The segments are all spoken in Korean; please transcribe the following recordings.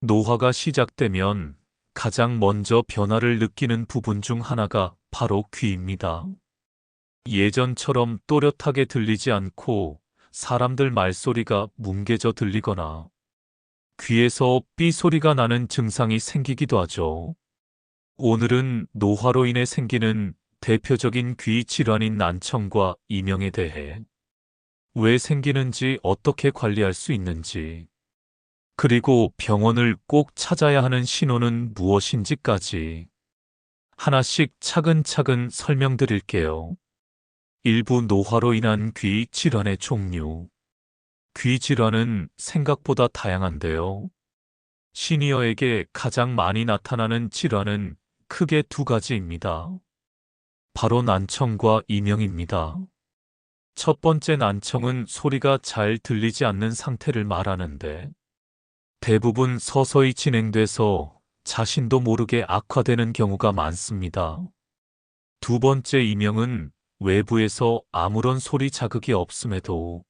노화가 시작되면 가장 먼저 변화를 느끼는 부분 중 하나가 바로 귀입니다. 예전처럼 또렷하게 들리지 않고 사람들 말소리가 뭉개져 들리거나 귀에서 삐 소리가 나는 증상이 생기기도 하죠. 오늘은 노화로 인해 생기는 대표적인 귀 질환인 난청과 이명에 대해 왜 생기는지 어떻게 관리할 수 있는지 그리고 병원을 꼭 찾아야 하는 신호는 무엇인지까지 하나씩 차근차근 설명드릴게요. 일부 노화로 인한 귀 질환의 종류. 귀 질환은 생각보다 다양한데요. 시니어에게 가장 많이 나타나는 질환은 크게 두 가지입니다. 바로 난청과 이명입니다. 첫 번째 난청은 소리가 잘 들리지 않는 상태를 말하는데 대부분 서서히 진행돼서 자신도 모르게 악화되는 경우가 많습니다. 두 번째 이명은 외부에서 아무런 소리 자극이 없음에도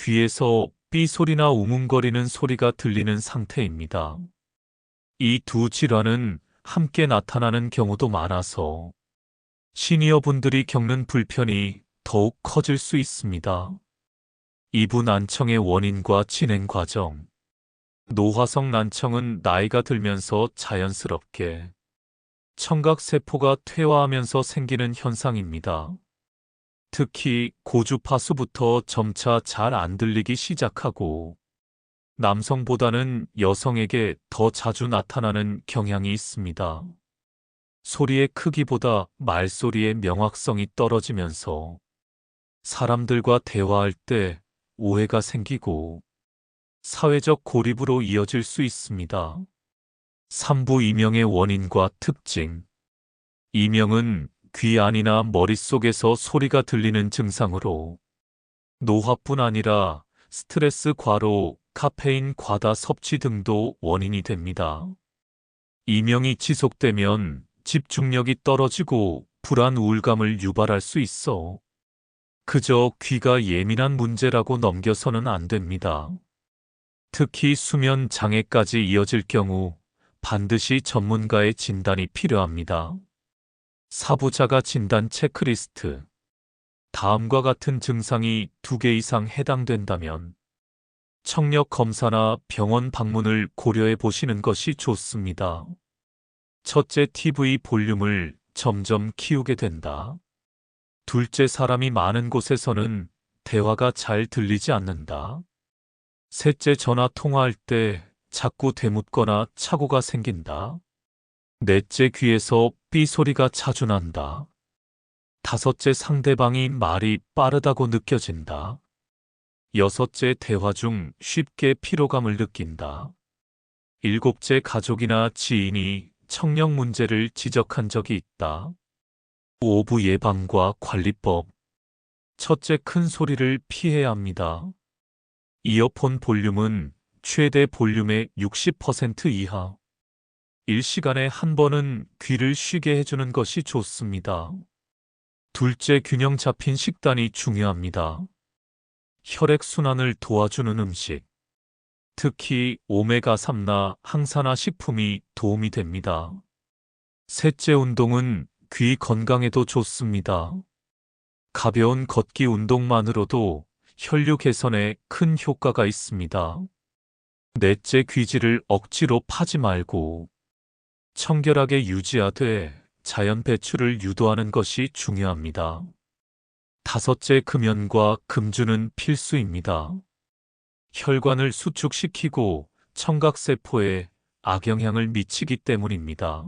귀에서 삐 소리나 우문거리는 소리가 들리는 상태입니다. 이 두 질환은 함께 나타나는 경우도 많아서 시니어 분들이 겪는 불편이 더욱 커질 수 있습니다. 이부 난청의 원인과 진행 과정. 노화성 난청은 나이가 들면서 자연스럽게 청각세포가 퇴화하면서 생기는 현상입니다. 특히 고주파수부터 점차 잘 안 들리기 시작하고 남성보다는 여성에게 더 자주 나타나는 경향이 있습니다. 소리의 크기보다 말소리의 명확성이 떨어지면서 사람들과 대화할 때 오해가 생기고 사회적 고립으로 이어질 수 있습니다. 3부 이명의 원인과 특징 이명은 귀 안이나 머릿속에서 소리가 들리는 증상으로 노화뿐 아니라 스트레스 과로, 카페인 과다 섭취 등도 원인이 됩니다. 이명이 지속되면 집중력이 떨어지고 불안 우울감을 유발할 수 있어 그저 귀가 예민한 문제라고 넘겨서는 안 됩니다. 특히 수면 장애까지 이어질 경우 반드시 전문가의 진단이 필요합니다. 사부자가 진단 체크리스트. 다음과 같은 증상이 두 개 이상 해당된다면 청력 검사나 병원 방문을 고려해 보시는 것이 좋습니다. 첫째, TV 볼륨을 점점 키우게 된다. 둘째, 사람이 많은 곳에서는 대화가 잘 들리지 않는다. 셋째, 전화 통화할 때 자꾸 되묻거나 착오가 생긴다. 넷째, 귀에서 삐 소리가 자주 난다. 다섯째, 상대방이 말이 빠르다고 느껴진다. 여섯째, 대화 중 쉽게 피로감을 느낀다. 일곱째, 가족이나 지인이 청력 문제를 지적한 적이 있다. 오부 예방과 관리법. 첫째, 큰 소리를 피해야 합니다. 이어폰 볼륨은 최대 볼륨의 60% 이하. 1시간에 한 번은 귀를 쉬게 해주는 것이 좋습니다. 둘째, 균형 잡힌 식단이 중요합니다. 혈액순환을 도와주는 음식. 특히 오메가3나 항산화 식품이 도움이 됩니다. 셋째, 운동은 귀 건강에도 좋습니다. 가벼운 걷기 운동만으로도 혈류 개선에 큰 효과가 있습니다. 넷째 귀지를 억지로 파지 말고 청결하게 유지하되 자연 배출을 유도하는 것이 중요합니다. 다섯째 금연과 금주는 필수입니다. 혈관을 수축시키고 청각세포에 악영향을 미치기 때문입니다.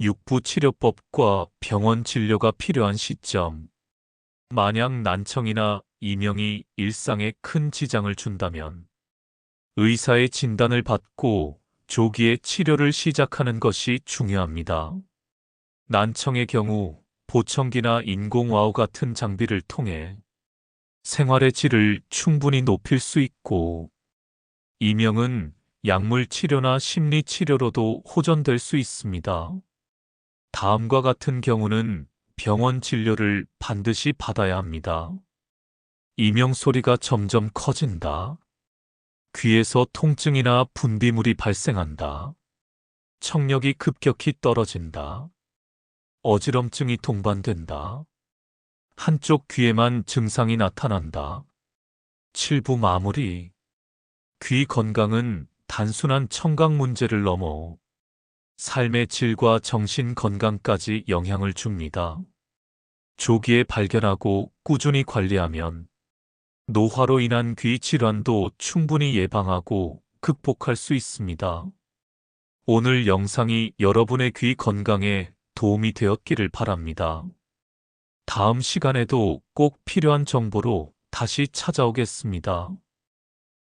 육부 치료법과 병원 진료가 필요한 시점. 만약 난청이나 이명이 일상에 큰 지장을 준다면 의사의 진단을 받고 조기에 치료를 시작하는 것이 중요합니다. 난청의 경우 보청기나 인공와우 같은 장비를 통해 생활의 질을 충분히 높일 수 있고 이명은 약물 치료나 심리 치료로도 호전될 수 있습니다. 다음과 같은 경우는 병원 진료를 반드시 받아야 합니다. 이명 소리가 점점 커진다. 귀에서 통증이나 분비물이 발생한다. 청력이 급격히 떨어진다. 어지럼증이 동반된다. 한쪽 귀에만 증상이 나타난다. 7부 마무리. 귀 건강은 단순한 청각 문제를 넘어 삶의 질과 정신 건강까지 영향을 줍니다. 조기에 발견하고 꾸준히 관리하면 노화로 인한 귀 질환도 충분히 예방하고 극복할 수 있습니다. 오늘 영상이 여러분의 귀 건강에 도움이 되었기를 바랍니다. 다음 시간에도 꼭 필요한 정보로 다시 찾아오겠습니다.